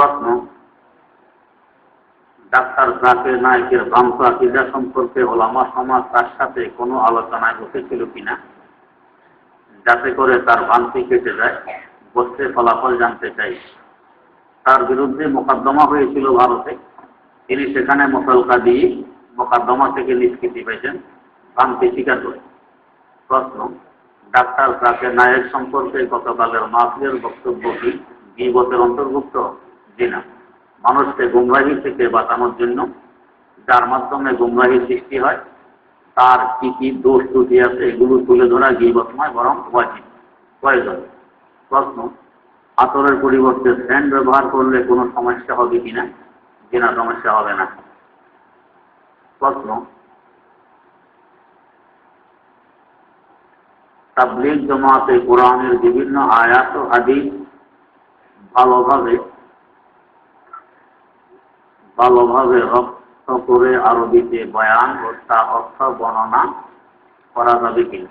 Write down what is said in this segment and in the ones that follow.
প্রশ্ন, ডাক্তার জাকির নায়কের ভ্রান্ত আকিদা সম্পর্কে ওলামা সমাজ তার সাথে কোনো আলোচনায় বসেছিল কিনা? যাতে করে তার ভ্রান্তি কেটে যায় বসতে ফলাফল জানতে চাই। তার বিরুদ্ধে মোকদ্দমা হয়েছিল ভারতে। তিনি সেখানে মোকালকা দিয়ে মোকদ্দমা থেকে নিষ্কৃতি পেয়েছেন। ভ্রান্তি স্বীকার করে প্রশ্ন, ডাক্তার জাকির নায়ক সম্পর্কে গতকালের মাফিয়ার বক্তব্য কি? গিবতের অন্তর্ভুক্ত? না মানুষকে গুমরাহি থেকে বাঁচানোর জন্য যার মাধ্যমে গুমরাহি সৃষ্টি হয়, তার কি কি দোষ ত্রুটি আছে এগুলো তুলে ধরা গিবত নয়, বরং ওয়াজিব। প্রয়োজন। প্রশ্ন, আতরের পরিবর্তে স্যান্ড ব্যবহার করলে কোনো সমস্যা হবে কিনা কিনা সমস্যা হবে না। প্রশ্ন, তাবলিগ জমাতে কোরআনের বিভিন্ন আয়াত হাদিস ভালোভাবে ভালোভাবে রক্ত করে আরবিতে বয়ান ও তা অর্থ বর্ণনা করা যাবে কিনা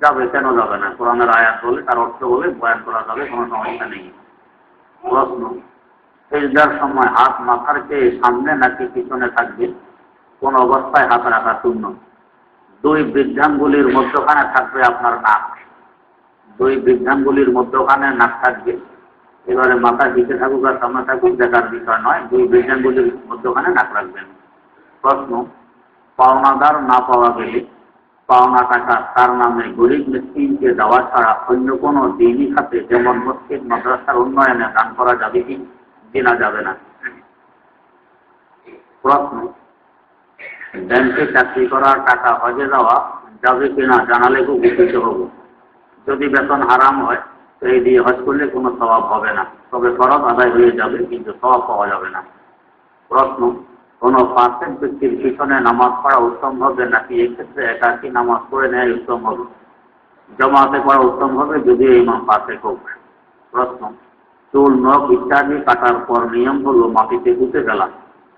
যাবে, কেন যাবে না? কোরআনের আয়াত বলে, তার অর্থ বলে বয়ান করা যাবে, কোনো সমস্যা নেই। প্রশ্ন সেজদার সময় হাত মাথার চেয়ে সামনে নাকি পিছনে থাকবে? কোন অবস্থায় হাত রাখা শূন্য? দুই বৃদ্ধাঙ্গুলির মধ্যখানে থাকবে আপনার নাক। দুই বৃদ্ধাঙ্গুলির মধ্যখানে নাক থাকবে। এবারে মাথা দিকে থাকুক আর সামনে থাকুক, দেখার বিষয় নয়। দুই বৃদ্ধাঙ্গুলির মধ্যখানে নাক রাখবেন। প্রশ্ন, পাওনাদার না পাওয়া গেলে পাওনা টাকা তার নামে গরিব মিসকিনকে দেওয়া ছাড়া অন্য কোনো দিনই খাতে যেমন মসজিদ, মাদ্রাসার উন্নয়নে দান করা যাবে কি? দিনা যাবে না। প্রশ্ন, ব্যাংকে চাকরি করার টাকা হজে দেওয়া যাবে কিনা জানালে খুব উপকৃত হব। যদি বেতন হারাম হয় এই দিয়ে হজ করলে কোনো স্বভাব হবে না। তবে খরচ আদায় হয়ে যাবে, কিন্তু স্বভাব পাওয়া যাবে না। প্রশ্ন, কোনো পার্সেন্ট ব্যক্তির পিছনে নামাজ পড়া উত্তম হবে, নাকি এক্ষেত্রে একাকি নামাজ পড়ে নেয় উত্তম হবে? জমাতে পড়া উত্তম হবে যদি ইমাম পাশে হোক। প্রশ্ন, চুল, নখ ইত্যাদি কাটার পর নিয়ম হলো মাটিতে পুঁতে ফেলা।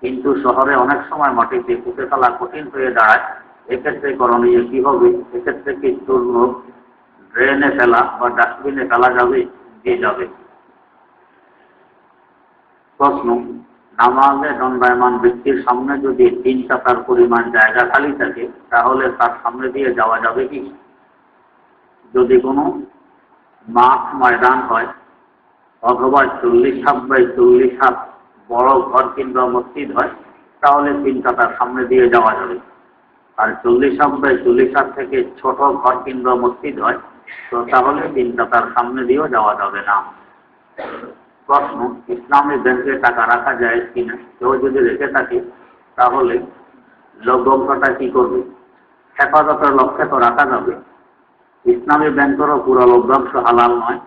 কিন্তু শহরে অনেক সময় মাটিতে পুঁতে ফেলা কঠিন হয়ে দাঁড়ায়। এক্ষেত্রে করণীয় কি হবে? এক্ষেত্রে কি চুল, নখ ড্রেনে ফেলা বা ডাস্টবিনে ফেলা যাবে দিয়ে যাবে। প্রশ্ন, নামাজে দণ্ডায়মান ব্যক্তির সামনে যদি তিন চাকার পরিমাণ জায়গা খালি থাকে, তাহলে তার সামনে দিয়ে যাওয়া যাবে কি? যদি কোনো মাঠ ময়দান হয়, অথবা চল্লিশ হাত বাই চল্লিশ হাত বড় ঘর কিংবা মসজিদ হয়, তাহলে তিন চাকার সামনে দিয়ে যাওয়া যাবে। আর চল্লিশ হাত বাই চল্লিশ হাত থেকে ছোট ঘর কিংবা মসজিদ হয় তো তাহলে চাকার সামনে দিয়েও যাওয়া যাবে না। প্রশ্ন, ইসলামী ব্যাংকে টাকা রাখা যায় কিনা? কেউ যদি রেখে থাকে, তাহলে লভ্যাংশটা কি করবে? হেফাজতের লক্ষ্যে তো রাখা যাবে। ইসলামী ব্যাংকেরও পুরো লভ্যাংশ হালাল নয়।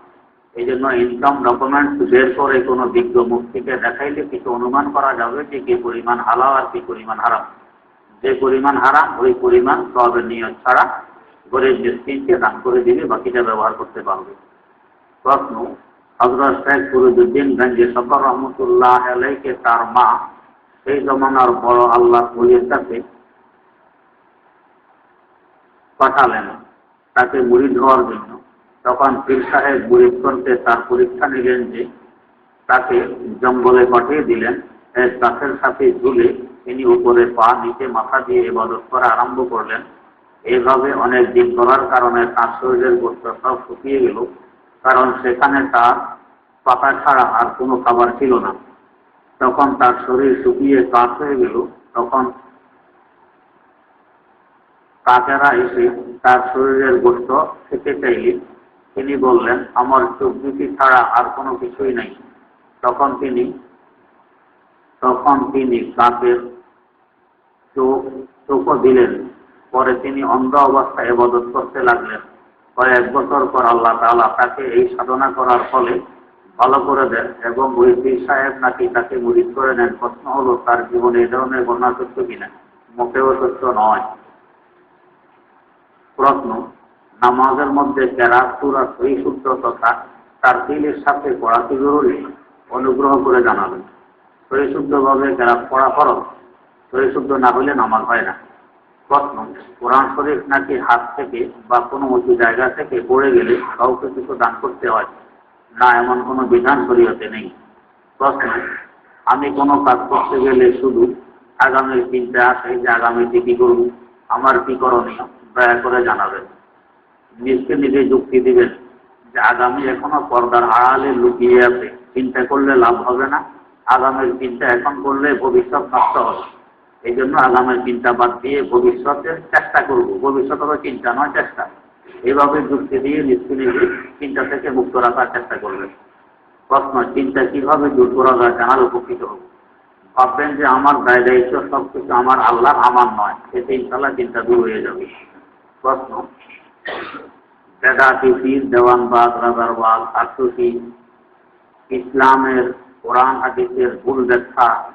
এই জন্য ইনকাম ডকুমেন্টস বের করে কোনো বিজ্ঞ মুক্তিকে দেখাইলে কিছু অনুমান করা যাবে যে কি পরিমাণ হালাল আর কি পরিমাণ হারাম। যে পরিমাণ হারাম, ওই পরিমাণ সবের নিয়ত ছাড়া গরিব মিসকিনকে দান করে দিলে বাকিটা ব্যবহার করতে পারবে। প্রশ্ন হজরত শেখ ফরিদুদ্দিন গঞ্জে সফর রহমতুল্লাহ আলাইকে তার মা সেই জমানার বড় আল্লাহ বলির কাছে পাঠালেন। তাকে মুড়ি হওয়ার জন্য। তখন পীর সাহেব করতে তার পরীক্ষা নিলেন যে তাকে জঙ্গলে পাঠিয়ে দিলেন। গাছের সাথে ঝুলে তিনি উপরে পা নিচে মাথা দিয়ে ইবাদত করা আরম্ভ করলেন। এইভাবে অনেক দিন করার কারণে তার শরীরের গোস্ত শুকিয়ে গেল, কারণ সেখানে তার পাতা ছাড়া আর কোনো খাবার ছিল না। তখন তার শরীর শুকিয়ে কাজ হয়ে গেল, তখন কাকেরা এসে তার শরীরের গোস্ত খেতে চাইলে তিনি বললেন, আমার চোখ দুটি ছাড়া আর কোনো কিছুই নাই। তখন তিনি তখন তিনি কাকের চোখ, চোখও দিলেন। পরে তিনি অন্ধ অবস্থায় এবাদত করতে লাগলেন। কয়েক বছর পর আল্লাহ তালা তাকে এই সাধনা করার ফলে ভালো করে দেন এবং ওই পীর সাহেব নাকি তাকে মুরিদ করে নেন। প্রশ্ন হলো, তার জীবনে এই ধরনের বন্যা সত্য কিনা? মোটেও সত্য নয়। প্রশ্ন, নামাজের মধ্যে কেরাত সুরা সই শুদ্ধ তথা তার দিলের সাথে পড়া কি জরুরি? অনুগ্রহ করে জানাবেন। সই শুদ্ধভাবে পড়া ফরজ। সই শুদ্ধ না হলে নামাজ হয় না। প্রশ্ন, কোরআন শরীফ নাকি হাত থেকে বা কোনো উঁচু জায়গা থেকে পড়ে গেলে কাউকে কিছু দান করতে হয়? না, এমন কোনো বিধান শরীয়তে নেই। প্রশ্ন, আমি কোনো কাজ করতে গেলে শুধু আগামীর চিন্তা আসে যে আগামীতে কি করব? আমার কি করণীয়? দয়া করে জানাবেন। নিজকে নিজে যুক্তি দিবেন যে আগামী এখনও পর্দার আড়ালে লুকিয়ে আছে। চিন্তা করলে লাভ হবে না। আগামীর চিন্তা এখন করলে ভবিষ্যৎ নষ্ট হবে। এই জন্য আগামের চিন্তা বাদ দিয়ে ভবিষ্যতের চেষ্টা করব। ভবিষ্যৎ হবে চিন্তা নয়, চেষ্টা। এইভাবে যুক্তি দিয়ে নিজে চিন্তা থেকে মুক্ত রাখার চেষ্টা করবেন। প্রশ্ন চিন্তা কীভাবে দূর করা যায় জানার উপকৃত হবে। ভাববেন যে আমার দায় দায়িত্ব সব কিছু আমার আল্লাহ আমার নয়। এতে ইনশাল্লাহ চিন্তা দূর হয়ে যাবে। প্রশ্ন, বেদাতি পীর দেওয়ানবাদ রাজারবাদ আত্মসী ইসলামের কোরআন হাদিসের ভুল ব্যাখ্যা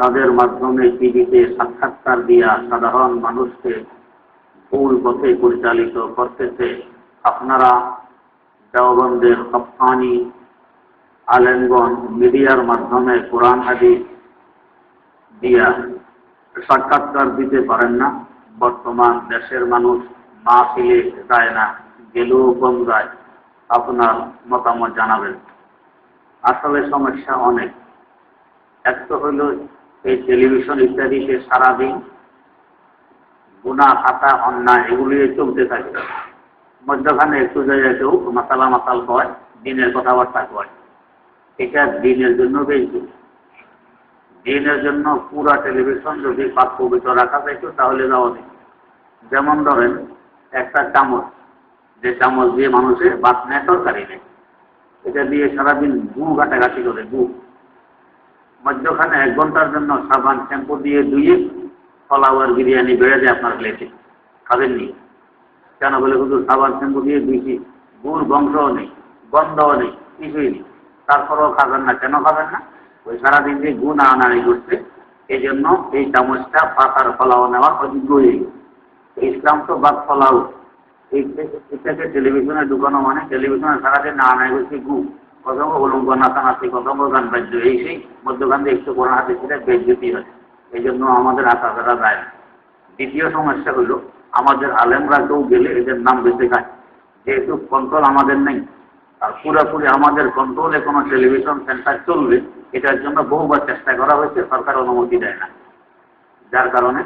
তাদের মাধ্যমে টিভিতে সাক্ষাৎকার দিয়া সাধারণ মানুষকে ভুল পথে পরিচালিত করতেছে। আপনারা দেওবন্দের হফানি আলেনগঞ্জ মিডিয়ার মাধ্যমে কোরআন, হাদিস দিয়া সাক্ষাৎকার দিতে পারেন না। বর্তমান দেশের মানুষ মা ফিলে যায় না, গেলেও কম যায়। আপনার মতামত জানাবেন। আসলে সমস্যা অনেক। এক তো হইল এই টেলিভিশন ইত্যাদিতে সারাদিন গুণা, খাতা, অন্যায় এগুলি চলতে থাকে। মধ্যখানে একটু জায়গায় কেউ মাতালা মাতাল হয়, দিনের কথাবার্তা কয় এটা দিনের জন্য বেশি দিনের জন্য পুরা টেলিভিশন যদি পাক পবিত্র রাখা যাইতো, তাহলে যাওয়া নেই যেমন ধরেন, একটা চামচ, যে চামচ দিয়ে মানুষের বাত নেয় তরকারি নেই এটা দিয়ে সারাদিন গু ঘাটাঘাটি করে গু মধ্যখানে এক ঘণ্টার জন্য সাবান, শ্যাম্পু দিয়ে ধুয়ে ফলাওয়ার বিরিয়ানি বেড়ে যায় আপনার প্লেটে খাবেননি? কেন বলে শুধু সাবান, শ্যাম্পু দিয়ে ধুইছি? গুড় বংশও নেই, গন্ধও নেই, কিছুই নেই। তারপরেও খাবেন না, কেন খাবেন না? ওই সারাদিন যে গুণ আনানি করছে এই জন্য এই চামচটা পাতার ফলাও নেওয়ার অযোগ্য হয়ে ইসলাম তো বাদ ফলাও এই টেলিভিশনে ঢুকানো মানে টেলিভিশনে সারাদিন না আনাই করছে গু কতঙ্গ উলঙ্গ নাচানাচি কতঙ্গ গান বাদ্য এই সেই মধ্যখান দিয়ে একটু কোরআন হাতে সেটা বেজ্জতি হয় এই জন্য আমাদের আশা করা যায় না। দ্বিতীয় সমস্যা হলো, আমাদের আলেমরা কেউ গেলে এদের নাম বেঁচে খায়। যেহেতু কন্ট্রোল আমাদের নেই, আর পুরোপুরি আমাদের কন্ট্রোলে কোনো টেলিভিশন সেন্টার চলবে এটার জন্য বহুবার চেষ্টা করা হয়েছে, সরকার অনুমতি দেয় না। যার কারণে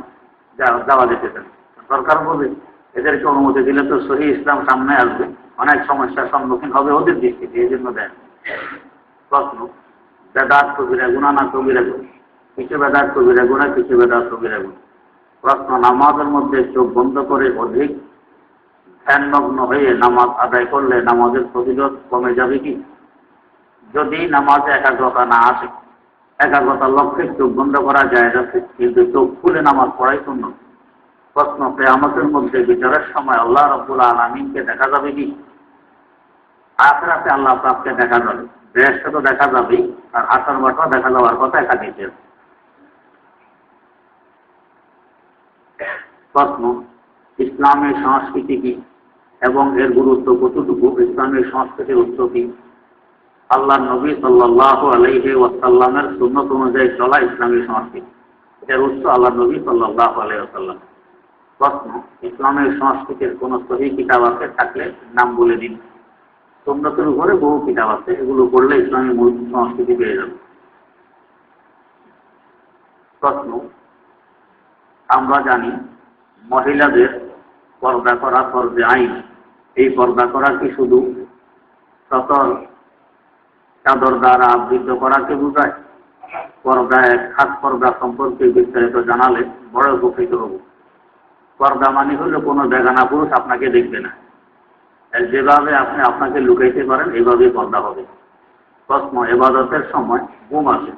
যাওয়া যেতে পারে। সরকার বলবে এদেরকে অনুমতি দিলে তো সহি ইসলাম সামনে আসবে, অনেক সমস্যার সম্মুখীন হবে ওদের দৃষ্টিতে, এই জন্য দেয় প্রশ্ন। বেদাত কবিরা গুণা না কবিরা গুণ? কিছু বেদাত কবিরা গুণা কিছু বেদাত কবিরা গুণ? প্রশ্ন, নামাজের মধ্যে চোখ বন্ধ করে অধিক ধ্যানমগ্ন হয়ে নামাজ আদায় করলে নামাজের প্রতিরোধ কমে যাবে কি? যদি নামাজে একাগ্রতা না আসে, একাগ্রতার লক্ষ্যে চোখ বন্ধ করা যায় যাচ্ছে কিন্তু চোখ খুলে নামাজ পড়াই শূন্য। প্রশ্ন আমাদের মধ্যে বিচারের সময় আল্লাহ রব্বুল আলমিনকে দেখা যাবে কি? আখরাতে আল্লাহ পাককে দেখা যাবে। দেশকে তো দেখা যাবেই, আর আসার বাটাও দেখা যাওয়ার কথা একাধিকের প্রশ্ন, ইসলামের সংস্কৃতি কি এবং এর গুরুত্ব কতটুকু? ইসলামের সংস্কৃতির উৎস কি? আল্লাহ নবী সাল্লাহ আলহি ওয়াসাল্লামের সুন্নত অনুযায়ী চলা ইসলামী সংস্কৃতি। এটার উৎস আল্লাহ নবী সাল্লাহ আলহাম প্রশ্ন, ইসলামের সংস্কৃতির কোন সহি কিতাব আছে? থাকলে নাম বলে দিন। সুন্নতের উপরে বহু কিতাব আছে, এগুলো পড়লে ইসলামী মূল সংস্কৃতি পেয়ে যাবে। প্রশ্ন, আমরা জানি মহিলাদের পর্দা করা ফর্জে আইন। এই পর্দা করা কি শুধু সতর চাদর দ্বারা আবৃত করাকে বোঝায়? পর্দা এক খাস পর্দা সম্পর্কে বিস্তারিত জানালে বড় উপকৃত হব। পর্দা মানে হলো কোনো বেগানা পুরুষ আপনাকে দেখবে না। যেভাবে আপনি আপনাকে লুকাইতে পারেন, এইভাবেই পর্দা হবে। প্রশ্ন, এবাদতের সময় ঘুম আসে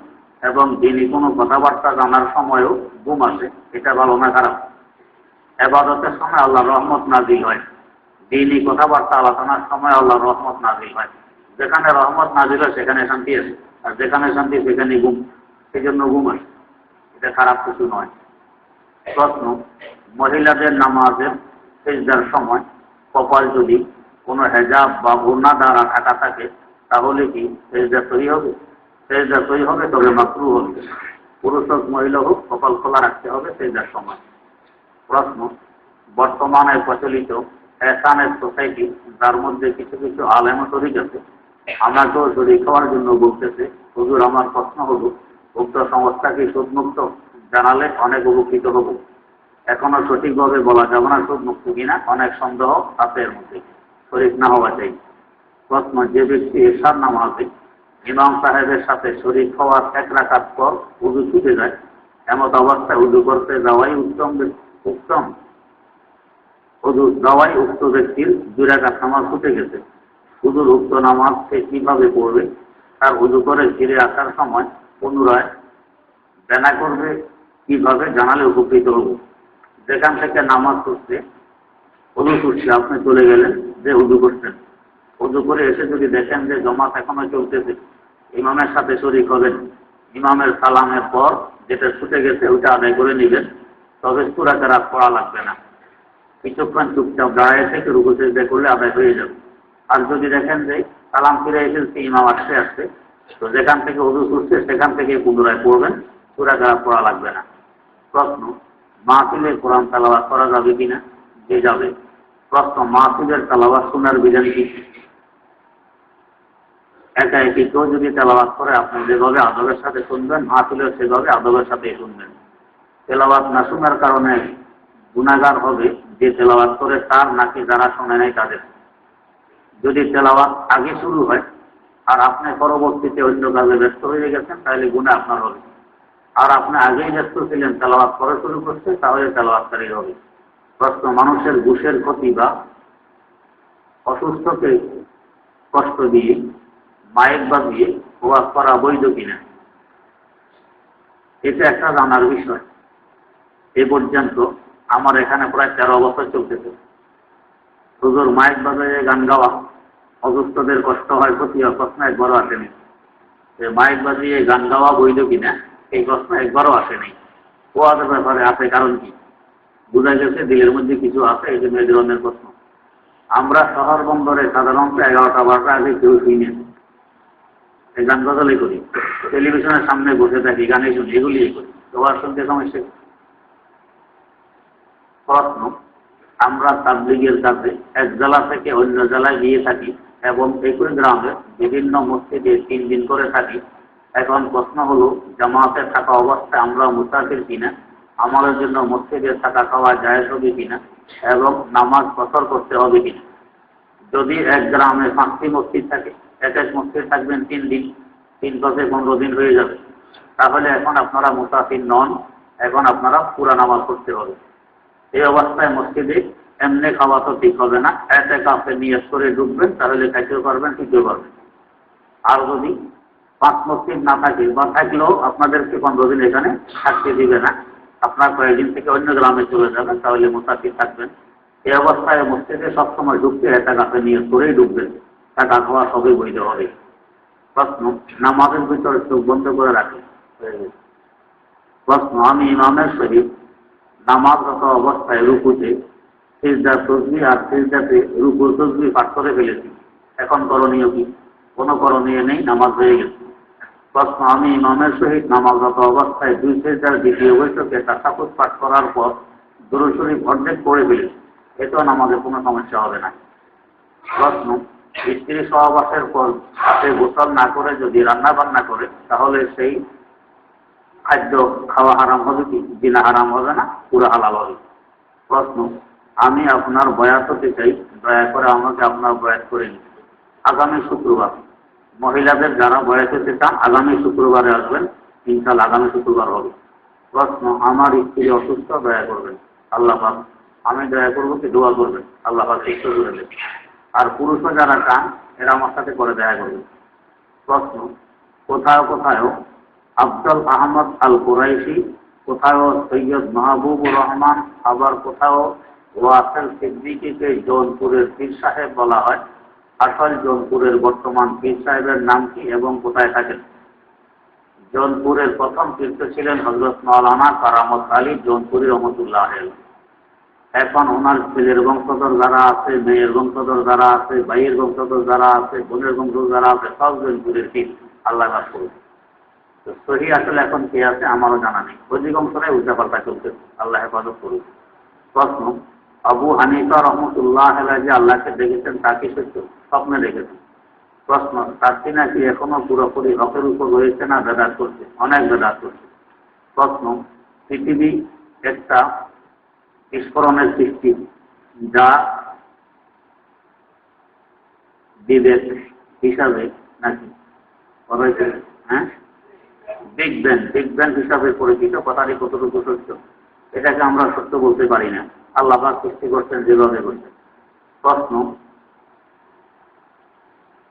এবং যিনি কোনো কথাবার্তা জানার সময়ও ঘুম আসে, এটা ভালো না খারাপ? এবাদতের সময় আল্লাহ রহমত নাজিল হয়। দিনই কথাবার্তা আলোচনার সময় আল্লাহ রহমত নাজিল হয়। যেখানে রহমত নাজিল হয়, সেখানে শান্তি আসে। আর যেখানে শান্তি সেখানে ঘুম। সেই জন্য ঘুম আসে। এটা খারাপ কিছু নয়। প্রশ্ন, মহিলাদের নামাজের সেজদার সময় কপাল যদি কোনো হেজাব বা ওনা দ্বারা ঢাকা থাকে, তাহলে কি সেজদা সহি হবে? সেজদা সহি হবে, তবে মাকরু হবে। পুরুষ হোক, মহিলা হোক, কপাল খোলা রাখতে হবে সেজদার সময়। প্রশ্ন, বর্তমানে প্রচলিত এসানের সোসাইটি, যার মধ্যে কিছু কিছু আলেম শরিক আছে। আমাকেও শরীর খাওয়ার জন্য বলতেছে, হুজুর, আমার প্রশ্ন হলো, উক্ত সংস্থা কি সুদমুক্ত? জানালে অনেক উপকৃত হব। এখনও সঠিকভাবে বলা যাবে না সুদমুক্ত কিনা, অনেক সন্দেহ আছে এর মধ্যে। শরীর না হওয়া চাই। প্রশ্ন, যে ব্যক্তি এসার নামাজে ইমাম সাহেবের সাথে শরীর হওয়ার এক রাখার পর উদু ছুটে যায়, এমত অবস্থায় উদু করতে যাওয়াই উত্তম উত্তম। উদু যাওয়াই উক্ত ব্যক্তির দুই রাখার নামাজ ছুটে গেছে। উদুর উক্ত নামাজ সে কীভাবে পড়বে, তার উদু করে ফিরে আসার সময় পুনরায় বেনা করবে, কীভাবে জানালে উপকৃত হব। যেখান থেকে নামাজ পড়ছে উদু করছে, আপনি চলে গেলেন যে উদু করছেন উদু করে এসে যদি দেখেন যে জমাত এখনও চলতেছে, ইমামের সাথে শরিক হবেন। ইমামের সালামের পর যেটা ছুটে গেছে ওটা আদায় করে নেবেন, তবে সুরাকে রাত পড়া লাগবে না। কিছুক্ষণ চুপচাপ দাঁড়ায় থেকে রুকু চেষ্টা করলে আদায় হয়ে যাবে। আর যদি দেখেন যে সালাম ফিরে এসেছে, ইমাম আসতে আসতে তো যেখান থেকে উদু করছে, সেখান থেকে পুনরায় পড়বেন। সুরাকে রাত পড়া লাগবে না। প্রশ্ন মাহফিলে কোরআন তালাবাদ করা যাবে কিনা? যে যাবে। প্রশ্ন, মাহফিলের তালাবাদ শোনার বিধান কি? একা একই কেউ যদি তেলাবাদ করে, আপনি যেভাবে আদবের সাথে শুনবেন মাহফিলের সেভাবে আদবের সাথে শুনবেন। তেলাবাদ না শোনার কারণে গুণাগার হবে যে তেলাবাদ করে, তার নাকি যারা শোনে নাই তাদের। যদি তেলাবাদ আগে শুরু হয়, আর আপনি পরবর্তীতে অন্য কাজে ব্যস্ত হয়ে গেছেন, তাহলে গুণা আপনার হবে। আর আপনি আগেই ব্যস্ত ছিলেন তেলাবাদ করে শুরু করছে, তাহলে তেলাবাদকারী হবে। প্রশ্ন, মানুষের ঘুষের ক্ষতি বা অসুস্থকে কষ্ট দিয়ে, মায়ের বাজিয়ে ওয়াজ করা বৈধ কিনা? এটা একটা জানার বিষয়। এ পর্যন্ত আমার এখানে প্রায় তেরো বছর চলতেছে। হুজুর মায়ের বাজারে গান গাওয়া, অসুস্থদের কষ্ট হয়, ক্ষতি হয়, প্রশ্ন একবারও আসেনি। মায়ের বাজিয়ে গান গাওয়া বৈধ কিনা, এই প্রশ্ন একবারও আসেনি। ওয়াজের ব্যাপারে আছে কারণ কি? বোঝা গেছে দিলের মধ্যে কিছু আছে, এই জন্য এই প্রশ্ন। আমরা শহর বন্দরে সাধারণত এগারোটা বারোটা আগে কেউ শুই এই গান গজলে করি। টেলিভিশনের সামনে বসে থাকি গানে শুনি এগুলি করি। তোমার সঙ্গে সমস্যা প্রশ্ন, আমরা তাবলিগের কাছে এক জেলা থেকে অন্য জেলায় গিয়ে থাকি এবং একই গ্রামে বিভিন্ন মসজিদে তিন দিন করে থাকি। এখন প্রশ্ন হলো, জামাতে থাকা অবস্থায় আমরা মুসাফির কিনা? আমাদের জন্য মসজিদে থাকা খাওয়া যায় হবে কিনা এবং নামাজ প্রচার করতে হবে কিনা? যদি এক গ্রামে পাঁচটি মসজিদ থাকে, এক এক মসজিদ থাকবেন তিন দিন, তিন বছর পনেরো দিন হয়ে যাবে। তাহলে এখন আপনারা মুসাফির নন, এখন আপনারা পুরা নামাজ করতে হবে। এই অবস্থায় মসজিদে এমনি খাওয়া তো ঠিক হবে না। এক এক আপনি নিয়ে করে ঢুকবেন, তাহলে খাইতেও পারবেন ঠিকও পারবেন। আর যদি পাঁচ মসজিদ না থাকে, বা থাকলেও আপনাদেরকে পনেরো দিন এখানে থাকতে দিবে না। আপনার কয়েকদিন থেকে অন্য গ্রামে চলে যাবেন, তাহলে মুসাফির থাকবেন। এই অবস্থায় মসজিদে সবসময় ঢুকতে একটা গাছে নিয়ে করেই ঢুকবেন। টাকা খাওয়া সবই বৈধ হবে। প্রশ্ন, নামাজের ভিতরে চোখ বন্ধ করে রাখে প্রশ্ন, আমি ইমামের সহিত নামাজগত অবস্থায় রুকুতে, সিজদা, তসবি আর সিজদাতে রুকুর তসবি পাঠ করে ফেলেছি। এখন করণীয় কি? কোনো করণীয় নেই, নামাজ হয়ে গেছে। প্রশ্ন আমি ইমামের সহিত নামাজগত অবস্থায় দুই সিজদার দ্বিতীয় বৈঠকে তাসাফুত পাঠ করার পর দুরুশরীফ অর্ধেক করে ফেলেছি এতেও নামাজে কোনো সমস্যা হবে না। প্রশ্ন, স্ত্রী সহবাসের পর হাতে গোসল না করে যদি রান্না বান্না করে, তাহলে সেই খাদ্য খাওয়া হারাম হবে কি? বিনা হারাম হবে না? পুরো হালাল হবে প্রশ্ন, আমি আপনার বয়াত হতে চাই, দয়া করে আমাকে আপনার বয়াত করে নিন। আগামী শুক্রবার। মহিলাদের যারা বয়াত হতে চান আগামী শুক্রবারে আসবেন ইনশাল আগামী শুক্রবার হবে। প্রশ্ন, আমার স্ত্রী অসুস্থ, দয়া করবেন। আল্লাহ আমি দয়া করব কি দোয়া করবেন? আল্লাহ সুস্থ করে দেবেন। আর পুরুষও যারা চান, এরা আমার সাথে করে দয়া করবে প্রশ্ন, কোথাও কোথাও আফজল আহমদ আল কুরাইশি কোথাও সৈয়দ মাহবুবুর রহমান, আবার কোথাও ওয়াসেল সিদ্দিকিকে জৌনপুরের পীর সাহেব বলা হয় আসল জৌনপুরের বর্তমান পীর সাহেবের নাম কি এবং কোথায় থাকেন? জৌনপুরের প্রথম তীর্থ ছিলেন হজরত মৌলানা কারামত আলী জৌনপুরি রহমতুল্লাহ এখন ওনার ছেলের বংশধর যারা আছে, মেয়ের বংশধর যারা আছে, ভাইয়ের বংশধর যারা আছে, বোনের বংশধর যারা আছে, সব জনপুরের ঠিক আল্লাহ করুন। তো সহি আসলে এখন কে আছে আমারও জানা নেই। অধিকাংশরাই উল্টাপাল্টা চলছে। আল্লাহ হেফাজত করুন প্রশ্ন আবু হানিফা রহমতুল্লাহ যে আল্লাহকে দেখেছেন তা কি সত্য স্বপ্নে দেখেছেন প্রশ্ন চারটি নাকি এখনও পুরোপুরি হকের উপর রয়েছে না বেদাত করছে? অনেক বেদাত করছে। প্রশ্ন, পৃথিবী একটা বিস্ফোরণের সৃষ্টি যা বিবেক হিসাবে নাকি হ্যাঁ? বিগ ব্যাং বিগ ব্যাং হিসাবে পরিচিত, কথাটি কতটুকু সত্য? এটাকে আমরা সত্য বলতে পারি না। আল্লাহ সৃষ্টি করছেন যেভাবে করছেন। প্রশ্ন,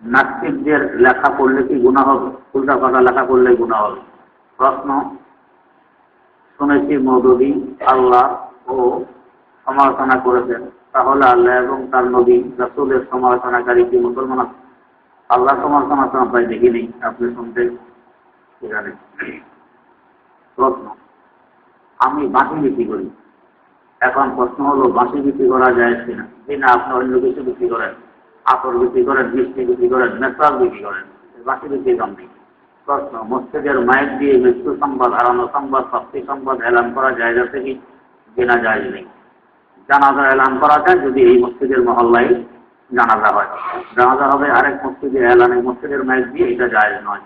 নাস্তিকদের লেখা পড়লে কি গুণা হবে? উল্টা পাল্টা লেখা পড়লে গুণা হবে। প্রশ্ন, শুনেছি মৌদুদি আল্লাহ ও সমালোচনা করেছেন। তাহলে আল্লাহ এবং তার নবী রাসুলের সমালোচনাকারী কি মুসলমান আছে? আল্লাহ সমালোচনা তো আমরা দেখিনি আপনি শুনতে। প্রশ্ন আমি বাঁশি বিক্রি করি। এখন প্রশ্ন হলো, বাঁশি বিক্রি করা যায় কিনা? যে না, আপনি অন্য কিছু বিক্রি করেন। আতর বিক্রি করেন, মিষ্টি বিক্রি করেন নেটওয়ার্ক বিক্রি করেন, বাঁশি বিক্রি কম নেই প্রশ্ন, মসজিদের মায়ের দিয়ে মৃত্যু সংবাদ, হারানো সংবাদ শক্তি সংবাদ এলান করা যায় যাতে কি কেনা যায় নেই জানাজা এলান করা যায় যদি এই মসজিদের মহল্লায় জানাজা হয়। জানাজা হবে আরেক মসজিদে এলান মসজিদের মায়ের দিয়ে, এটা যায় নয়।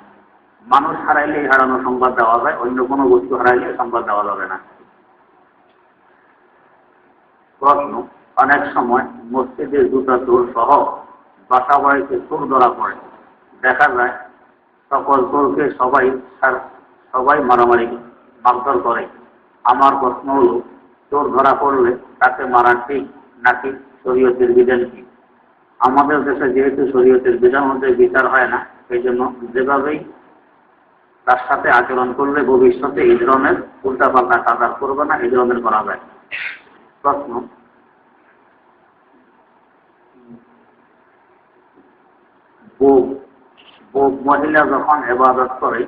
মানুষ হারাইলে হারানো সংবাদ দেওয়া যায়, অন্য কোনো বস্তু হারাইলে সংবাদ দেওয়া যাবে না। প্রশ্ন, অনেক সময় মসজিদের জুতা চোর সহ বাসা বাড়িতে চোর ধরা পড়ে। দেখা যায়, সকল চোরকে সবাই সবাই মারামারি, মারধর করে। আমার প্রশ্ন হল, চোর ধরা পড়লে তাকে মারা ঠিক নাকি শরীয়তের বিধান কি? আমাদের দেশে যেহেতু শরীয়তের বিধান মধ্যে বিচার হয় না, সেই জন্য যেভাবেই তার সাথে আচরণ করলে ভবিষ্যতে এই ধরনের উল্টাপাল্টা কাজ করবে না, এই ধরনের করা যায়। প্রশ্ন? মহিলা যখন এবাদত করে,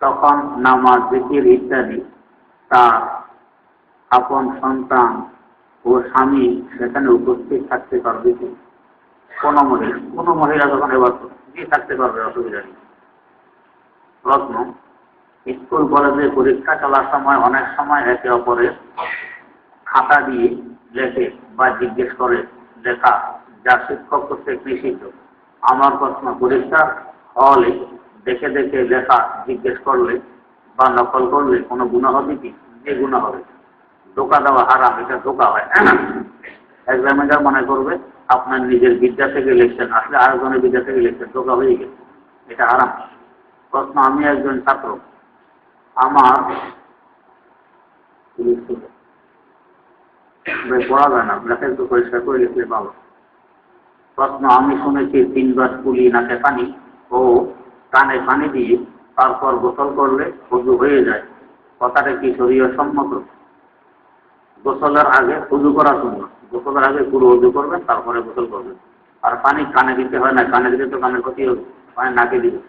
তখন নামাজ, জিকির ইত্যাদি, তার আপন সন্তান ও স্বামী সেখানে উপস্থিত থাকতে পারবে কোন মহিলা কোন মহিলা যখন এবার জি থাকতে পারবে, অসুবিধা নেই। প্রশ্ন। স্কুল, কলেজে পরীক্ষা চলার সময় অনেক সময় একে অপরের খাতা দিয়ে লেখে বা জিজ্ঞেস করে, লেখা, যা শিক্ষক কর্তৃক নিষিদ্ধ আমার প্রশ্ন পরীক্ষার হলে দেখে দেখে লেখা জিজ্ঞেস করলে বা নকল করলে কোনো গুণা হবে কি? যে গুণা হবে। ধোকা দেওয়া হারাম, এটা ধোকা হয়। এক্সামিনার মনে করবে, আপনার নিজের বিদ্যা থেকে লিখছেন, আসলে আরেকজনের বিদ্যা থেকে লিখছেন, ধোকা হয়ে গেছে। এটা হারাম। প্রশ্ন, আমি একজন ছাত্র। আমার পড়া যায় না লেখা একটু পরিষ্কার করে লিখলে ভালো। প্রশ্ন, আমি শুনেছি তিনবার কুলি নাকে পানি, ও কানে পানি দিয়ে তারপর গোসল করলে উজু হয়ে যায়। কথাটা কি শরীর সম্মত? গোসলের আগে উজু করা সুন্দর গোসলের আগে পুরো উজু করবেন, তারপরে গোসল করবেন। আর পানি কানে দিতে হয় না, কানে দিতে তো কানের ক্ষতি হবে পানি নাকে দিবে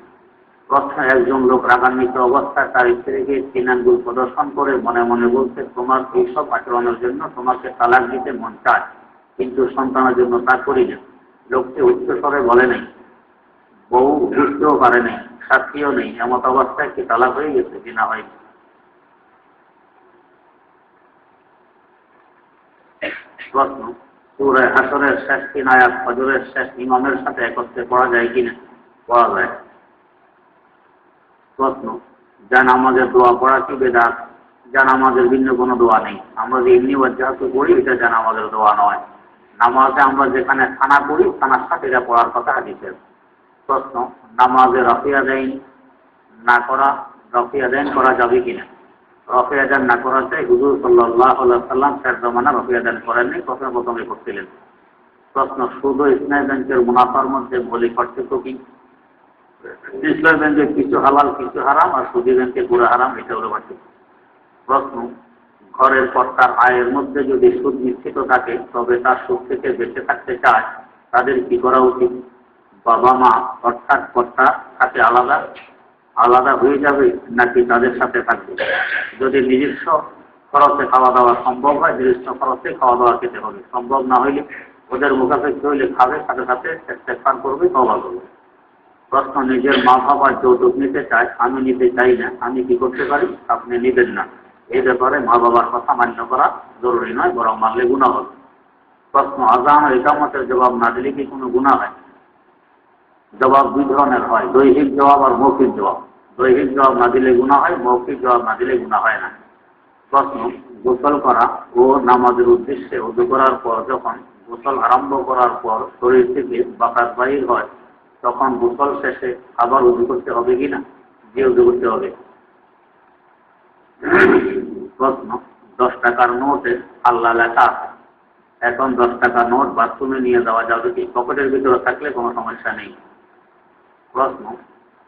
প্রশ্ন একজন লোক রাগান্বিত অবস্থায় তার স্ত্রীকে চিনানগুল প্রদর্শন করে মনে মনে বলছে, তোমার এইসব আচরণের জন্য তোমাকে তালাক দিতে মন চায়, কিন্তু সন্তানের জন্য তা করি না। লোকটি উচ্চস্বরে বলে নেই, বউ বুঝতেও পারে নেই, সাক্ষীও নেই, এমত অবস্থায় কি তালাক হয়ে গেছে কিনা হয় প্রশ্ন সুরায় হাসরের শেষ তিন আয়াত ফজরের শেষ ইমামের সাথে একত্রে পড়া যায় কিনা পড়া যায়। প্রশ্ন, যা নামাজের দোয়া পড়া কি বেদাত? যা নামাজের ভিন্ন কোনো দোয়া নেই। আমরা যে এমনি যেহেতু পড়ি, এটা যা নামাজের দোয়া নয়। নামাজে আমরা যেখানে খানা পড়ি খানার সাথে এটা পড়ার কথা হাদিসের। প্রশ্ন, নামাজে রফিয়া দেন না করা, রফিয়া দেন করা যাবে কিনা? রফিয়া দেন না করা চাই হুজুর সাল্লাহ সাল্লাম শেষ জমানা রফিয়া দেন করেননি প্রথমে প্রথমে করছিলেন। প্রশ্ন, শুধু ইসলামী ব্যাংকের মুনাফার মধ্যে মৌলিক পার্থক্য কি? ইসলামী ব্যাংকের কিছু হালাল, কিছু হারাম আর সুদি ব্যাংকে পুরো হারাম, এটা হলো পার্থক্য প্রশ্ন, ঘরের কর্তার আয়ের মধ্যে যদি সুদ নিশ্চিত থাকে, তবে তার সুদ থেকে বেঁচে থাকতে চায়, তাদের কি করা উচিত? বাবা মা, অর্থাৎ কর্তা সাথে আলাদা আলাদা হয়ে যাবে নাকি তাদের সাথে থাকবে? যদি নিজস্ব খরচে খাওয়া দাওয়া সম্ভব হয়, নিজস্ব খরচে খাওয়া দাওয়া খেতে হবে। সম্ভব না হইলে ওদের মুখাপেক্ষি হইলে খাবে, সাথে সাথে করবে খাওয়া করবে। প্রশ্ন নিজের মা বাবার যৌতুক নিতে চায়, আমি নিতে চাই না, আমি কি করতে পারি? আপনি নিবেন না। এই ব্যাপারে মা বাবার কথা মান্য করা জরুরি নয়, বরং মানলে গুণা হবে। প্রশ্ন আজান একামতের জবাব না দিলে কি কোনো গুণা হয়? জবাব দুই ধরনের হয়, দৈহিক জবাব আর মৌখিক জবাব। দৈহিক জবাব না দিলে গুণা হয়, মৌখিক জবাব না দিলে গুণা হয় না। প্রশ্ন, গোসল করা ও নামাজের উদ্দেশ্যে উদু করার পর যখন গোসল আরম্ভ করার পর শরীর থেকে বাতাস বাহির হয় তখন গোসল শেষে আবার উদু করতে হবে কিনা যে উদু করতে হবে। প্রশ্ন, দশ টাকার নোটে আল্লাহ লেখা আছে। এখন দশ টাকার নোট বাথরুমে নিয়ে যাওয়া যাবে কি? পকেটের ভিতরে থাকলে কোনো সমস্যা নেই। প্রশ্ন,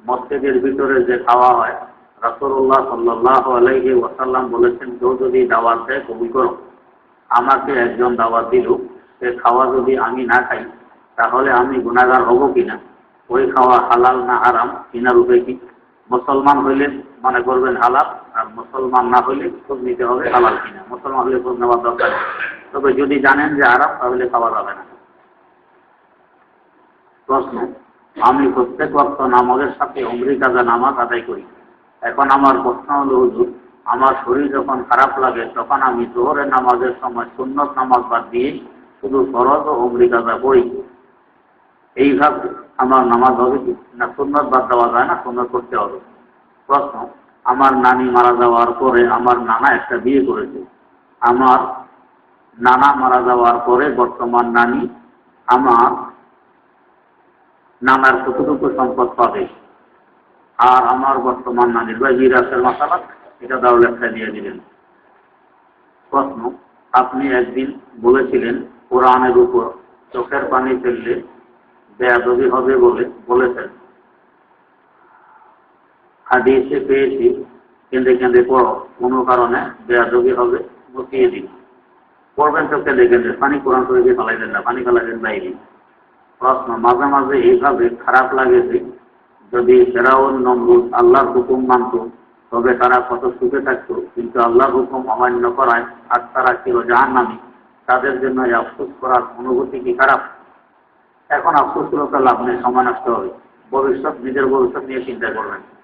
মসজিদের ভিতরে যে খাওয়া হয় রসুল্লাহ সাল্লাহ আলাইহি ওয়াসাল্লাম বলেছেন, কেউ যদি দাওয়াত দেয় কবুল করো। আমাকে একজন দাওয়াত দিল, সে খাওয়া যদি আমি না খাই, তাহলে আমি গুণাগার হব কিনা ওই খাওয়া হালাল না হারাম কিনা রূপে কি মুসলমান হইলে মনে করবেন হালাল, আর মুসলমান না হইলে খোঁজ নিতে হবে হালাল কিনা। মুসলমান হলে খোঁজ নেওয়ার দরকার তবে যদি জানেন যে আরাম তাহলে খাওয়া যাবে না। প্রশ্ন, আমি প্রত্যেক ওয়াক্ত নামাজের সাথে অমরি কাজা নামাজ আদায় করি। এখন আমার প্রশ্ন হলো, হুজুর, আমার শরীর যখন খারাপ লাগে, তখন আমি জোহরের নামাজের সময় সুন্নত নামাজ বাদ দিয়ে শুধু ফরজ ও অমরি কাজা পড়ি এইভাবে আমার নামাজ হবে কি? না, সুন্নত বাদ দেওয়া যায় না, সুন্নত করতে হবে। প্রশ্ন, আমার নানি মারা যাওয়ার পরে আমার নানা একটা বিয়ে করেছে। আমার নানা মারা যাওয়ার পরে বর্তমান নানি আমার নানার কতটুকু সম্পদ পাবে? আর আমার বর্তমান নানির বা বিরাসের মশালা এটা দাও লেখা দিয়ে দিলেন। প্রশ্ন, আপনি একদিন বলেছিলেন, কোরআনের উপর চোখের পানি ফেললে বেয়াদবি হবে বলে বলেছেন। হাদিসে পেয়েছি, কেঁদে কেঁদে পড়ো, কোনো কারণে বেয়াদবি হবে বসিয়ে দিন। পড়বেন চোখে দেখে দেন পানি কোরআন শরীফে ফেলাই দেন না, পানি ফেলাই দেন বাইরে। প্রশ্ন, মাঝে মাঝে এইভাবে খারাপ লাগে যে, যদি ফেরাউন নমরুদ আল্লাহর হুকুম মানত, তবে তারা কত সুখে থাকতো, কিন্তু আল্লাহর হুকুম অমান্য করায় আর তারা ছিল জাহান নামি তাদের জন্য এই আফসোস করার অনুভূতি কি খারাপ? এখন আফসোস করে লাভ নেই সময় নষ্ট হবে। ভবিষ্যৎ নিজের ভবিষ্যৎ নিয়ে চিন্তা করবেন।